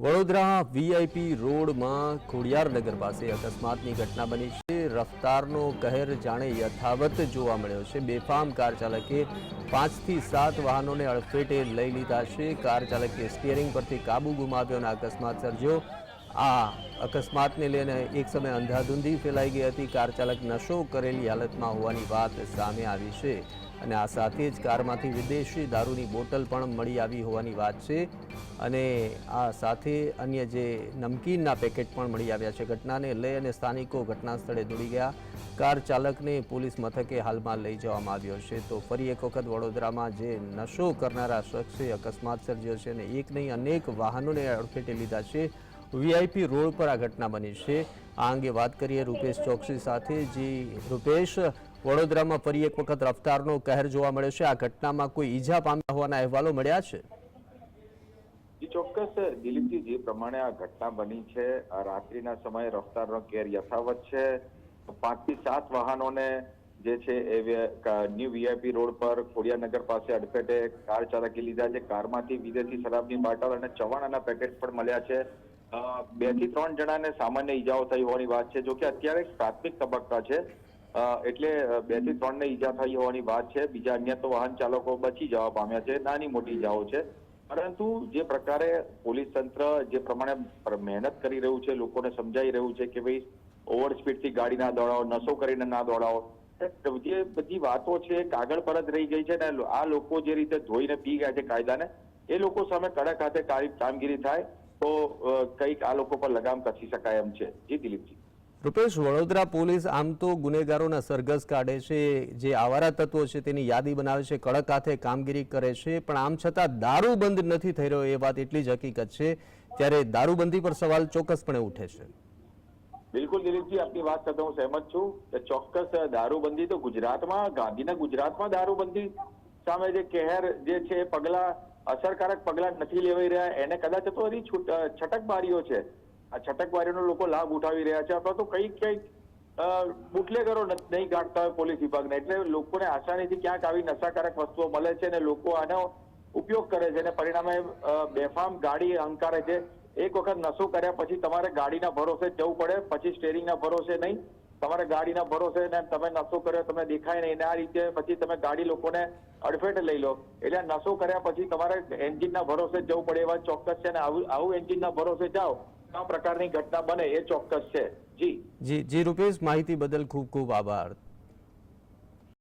Vadodara VIP રોડમાં Khodiyarnagar પાસે અકસ્માતની ઘટના બની છે. રફતારનો કહેર જાણે યથાવત જોવા મળ્યો છે. બેફામ કાર ચાલકે પાંચથી સાત વાહનોને અડફેટે લઈ લીધા છે. કાર ચાલકે સ્ટિયરિંગ પરથી કાબુ ગુમાવ્યો અને અકસ્માત સર્જ્યો. આ અકસ્માતને લઈને એક સમયે અંધાધૂંધી ફેલાઈ ગઈ હતી. કાર ચાલક નશો કરેલી હાલતમાં હોવાની વાત સામે આવી છે અને આ સાથે જ કારમાંથી વિદેશી દારૂની બોટલ પણ મળી આવી હોવાની વાત છે અને આ સાથે અન્ય જે નમકીનના પેકેટ પણ મળી આવ્યા છે. ઘટનાને લઈ અને સ્થાનિકો ઘટના સ્થળે દોડી ગયા. કાર ચાલકને પોલીસ મથકે હાલમાં લઈ જવામાં આવ્યો છે. તો ફરી એક વખત વડોદરામાં જે નશો કરનારા શખ્સે અકસ્માત સર્જ્યો છે અને એક નહીં અનેક વાહનોને અડફેટે લીધા છે. વીઆઈપી રોડ પર આ ઘટના બની છે. આ અંગે વાત કરીએ રૂપેશ ચોકસી સાથે, જે રૂપેશ, વડોદરામાં ફરી એક વખત રફતારનો કહેર જોવા મળ્યો છે. આ ઘટનામાં કોઈ ઈજા પામ્યા હોવાના અહેવાલો મળ્યા છે? ચોક્કસ દિલીપજી, જે પ્રમાણે આ ઘટના બની છે રાત્રિના સમયે રફતારનો કેર યથાવત છે. પાંચથી સાત વાહનોને જે છે એ ન્યુ વીઆઈપી રોડ પર ખોડિયાનગર પાસે અડફેટે કાર ચાલકી લીધા છે. કારમાંથી વિદેશી શરાબની બાટલ અને ચવાણાના પેકેટ પણ મળ્યા છે. બેથી ત્રણ જણાને સામાન્ય ઈજાઓ થઈ હોવાની વાત છે. જો કે અત્યારે પ્રાથમિક તબક્કા છે. એટલે બેથી ત્રણ ને ઈજા થઈ હોવાની વાત છે. બીજા અન્ય તો વાહન ચાલકો બચી જવા પામ્યા છે. નાની મોટી ઈજાઓ છે. પરંતુ જે પ્રકારે પોલીસ તંત્ર જે પ્રમાણે મહેનત કરી રહ્યું છે, લોકોને સમજાઈ રહ્યું છે કે ભાઈ ઓવર સ્પીડથી ગાડી ના દોડાવો નશો કરીને ના દોડાવો જે બધી વાતો છે કાગળ પર જ રહી ગઈ છે ને આ લોકો જે રીતે ધોઈને પી ગયા છે કાયદાને, એ લોકો સામે કડક હાથે કામગીરી થાય. તો કંઈક આ લોકો પર લગામ કસી શકાય એમ છે. જી દિલીપજી. રૂપેશ વડોદરા પોલીસ આમ તો ગુનેગારોના સરઘસ કાઢે છે જે આવારા તત્વો છે તેની યાદી બનાવે છે કડક હાથે કામગીરી કરે છે પણ આમ છતાં દારૂ બંધ નથી થઈ રહ્યો એ વાત એટલી જ હકીકત છે ત્યારે દારૂબંધી પર સવાલ ચોક્કસપણે ઉઠે છે. બિલકુલ દિલીપજી આપની વાત સાથે હું સહેમત છું કે ચોક્કસ દારૂબંધી તો ગુજરાતમાં ગાંધીના ગુજરાતમાં દારૂબંધી સામે જે કહેર જે છે પગલા અસરકારક પગલાં નથી લેવાઈ રહ્યા. એને કદાચ તો હજી છટકબારીઓ છે. આ છટકબારીઓનો લોકો લાભ ઉઠાવી રહ્યા છે. અથવા તો કંઈક કંઈક બુટલેગરો નહીં કાઢતા હોય પોલીસ વિભાગને. એટલે લોકોને આસાનીથી ક્યાંક આવી નશાકારક વસ્તુઓ મળે છે અને લોકો આનો ઉપયોગ કરે છે. અને પરિણામે બેફામ ગાડી હંકારે છે. એક વખત નશો કર્યા પછી તમારે ગાડીના ભરોસે જવું પડે. પછી સ્ટેરિંગના ભરોસે નહીં. તમારે ગાડીના ભરોસે ને તમે નશો કર્યો તમે દેખાય નહીં. ને આ રીતે પછી તમે ગાડી લોકોને અડફેટે લઈ લો. એટલે નશો કર્યા પછી તમારે એન્જિનના ભરોસે જવું પડે એવા ચોક્કસ છે ને આવું આવું એન્જિનના ભરોસે જાઓ, આ પ્રકારની ઘટના બને એ ચોક્કસ છે. જી. જી જી, રૂપેશ, માહિતી બદલ ખૂબ ખૂબ આભાર.